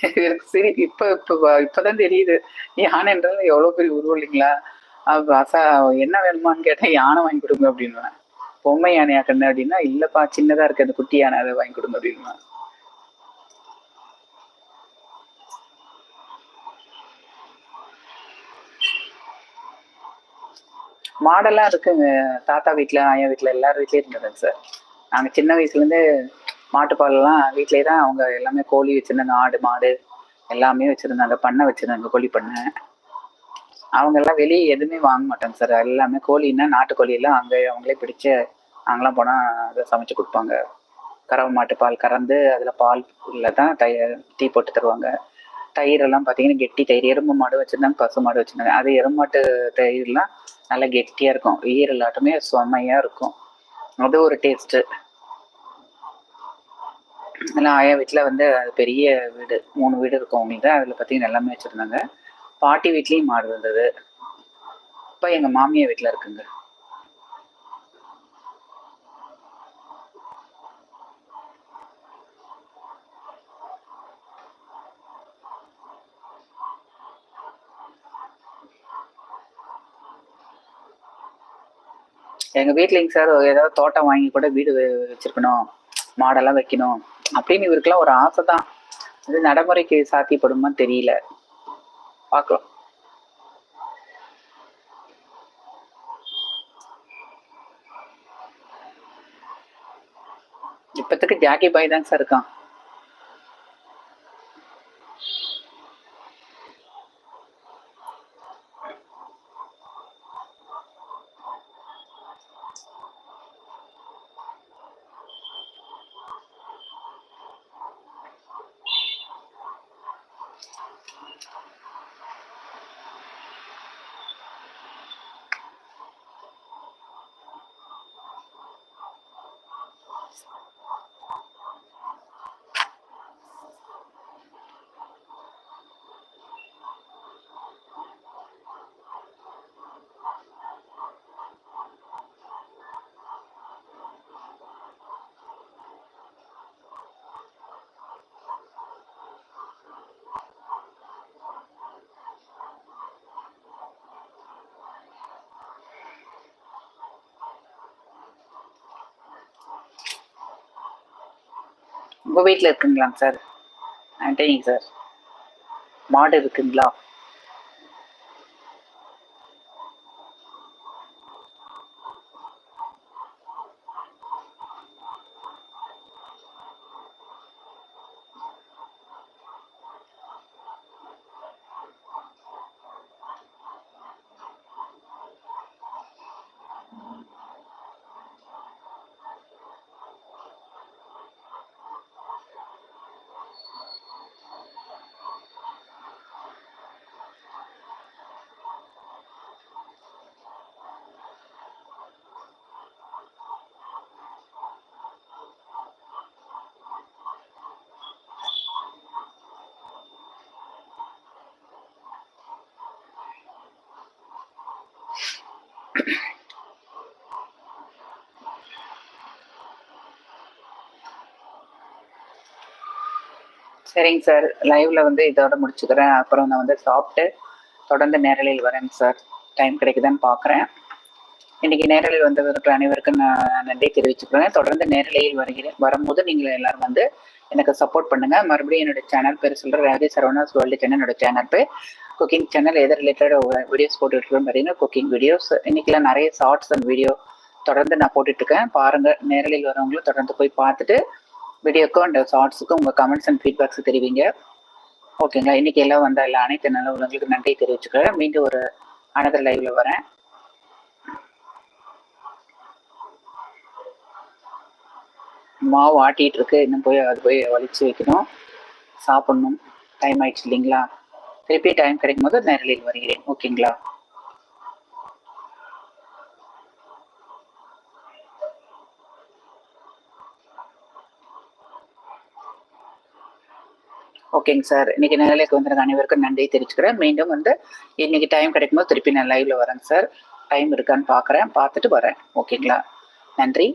சரி இப்ப இப்ப இப்பதான் தெரியுது. யானைன்றது எவ்வளவு பெரிய உருவம் இல்லைங்களா? அசா என்ன வேணுமான்னு கேட்டா யானை வாங்கி கொடுங்க அப்படின்னு பொம்மை யானையா கண்ணு அப்படின்னா இல்லப்பா சின்னதா இருக்கு அந்த குட்டி யானை அதை வாங்கி கொடுங்க அப்படின்னு மாடெல்லாம் இருக்குங்க. தாத்தா வீட்டில் ஆயா வீட்டில் எல்லார் வீட்லயும் இருந்ததுங்க சார். நாங்க சின்ன வயசுலேருந்து மாட்டுப்பாலெல்லாம் வீட்லயே தான் அவங்க எல்லாமே கோழி வச்சிருந்தாங்க ஆடு மாடு எல்லாமே வச்சிருந்தாங்க பண்ணை வச்சிருந்தாங்க கோழி பண்ணை. அவங்க எல்லாம் வெளியே எதுவுமே வாங்க மாட்டாங்க சார். எல்லாமே கோழின்னா நாட்டுக்கோழி எல்லாம் அவங்களே பிடிச்சு நாங்களாம் போனால் அதை சமைச்சு கொடுப்பாங்க. கறவை மாட்டு பால் கறந்து அதில் பால் உள்ள தான் தயிர் டீ போட்டு தருவாங்க. தயிர் எல்லாம் பார்த்தீங்கன்னா கெட்டி தயிர் எறும்பு மாடு வச்சுருந்தாங்க பசு மாடு வச்சுருந்தாங்க. அது எறும்பு மாட்டு தயிர்லாம் நல்லா கெட்டியாக இருக்கும். ஈரலாட்டமே செம்மையாக இருக்கும். அது ஒரு டேஸ்ட்டு எல்லாம் ஆயா வீட்டில் வந்து அது பெரிய வீடு மூணு வீடு இருக்கும் அவங்களுக்கு அதில் பார்த்தீங்கன்னா எல்லாமே வச்சுருந்தாங்க. பாட்டி வீட்லேயும் மாடு இருந்தது. இப்போ எங்கள் மாமியார் வீட்டில் இருக்குங்க. எங்க வீட்லைங்க சார் ஏதாவது தோட்டம் வாங்கி கூட வீடு வச்சிருக்கணும். மாடெல்லாம் வைக்கணும். அப்படின்னு இவருக்கெல்லாம் ஒரு ஆசை தான். இது நடைமுறைக்கு சாத்தியப்படுமா தெரியல. பார்க்கலாம். இப்பத்துக்கு ஜாக்கி பாய் தாங்க சார் இருக்கான். உங்கள் வீட்டில் இருக்குங்களாங்க சார்? ஆன்டனிங்க சார். மாடு இருக்குங்களா? சரிங்க சார். லைவ்ல வந்து இதோட முடிச்சுக்கிறேன். அப்புறம் நான் வந்து சாப்பிட்டு தொடர்ந்து நேரலையில் வரேங்க சார். டைம் கிடைக்குதான்னு பார்க்குறேன் இன்னைக்கு நேரலையில் வந்தவர்கள் அனைவருக்கும் நான் நன்றி தெரிவிச்சுக்கிறேன். தொடர்ந்து நேரலையில் வருகிறேன் வரும்போது நீங்கள் எல்லாரும் வந்து எனக்கு சப்போர்ட் பண்ணுங்க. மறுபடியும் என்னோட சேனல் பேர் சொல்ற ராஜே சரவணாஸ் வேர்ல்டு சேனல் என்னோட சேனல் பேர். குக்கிங் சேனல் எது ரிலேட்டட் வீடியோஸ் போட்டுட்டு பார்த்தீங்கன்னா குக்கிங் வீடியோஸ் இன்னைக்கெல்லாம் நிறைய ஷார்ட்ஸ் அண்ட் வீடியோ தொடர்ந்து நான் போட்டுட்டு இருக்கேன் பாருங்கள் நேரலில் வரவங்களும் தொடர்ந்து போய் பார்த்துட்டு வீடியோக்கும் அண்ட் ஷார்ட்ஸுக்கும் உங்கள் கமெண்ட்ஸ் அண்ட் ஃபீட்பேக்ஸ் தெரிவிங்க. ஓகேங்களா இன்னைக்கு எல்லாம் வந்த எல்லா அனைத்து நல்ல உள்ளவங்களுக்கு நன்றி தெரிவிச்சுக்கிறேன். மீண்டும் ஒரு அனதர் லைவ்ல வரேன். மாவு ஆட்டிகிட்டு இருக்கு இன்னும் போய் அது போய் வலிச்சு வைக்கணும். சாப்பிடணும். டைம் ஆயிடுச்சு இல்லைங்களா? திருப்பி டைம் கிடைக்கும் போது நேரலில் வருகிறேன். ஓகேங்களா ஓகேங்க சார் இன்னைக்கு நேரலைக்கு வந்திருக்க அனைவருக்கும் நன்றி தெரிவிச்சுக்கிறேன். மீண்டும் வந்து இன்னைக்கு டைம் கிடைக்கும் போது திருப்பி நான் லைவ்ல வரேங்க சார் டைம் இருக்கான்னு பார்க்குறேன் பார்த்துட்டு வரேன். ஓகேங்களா நன்றி.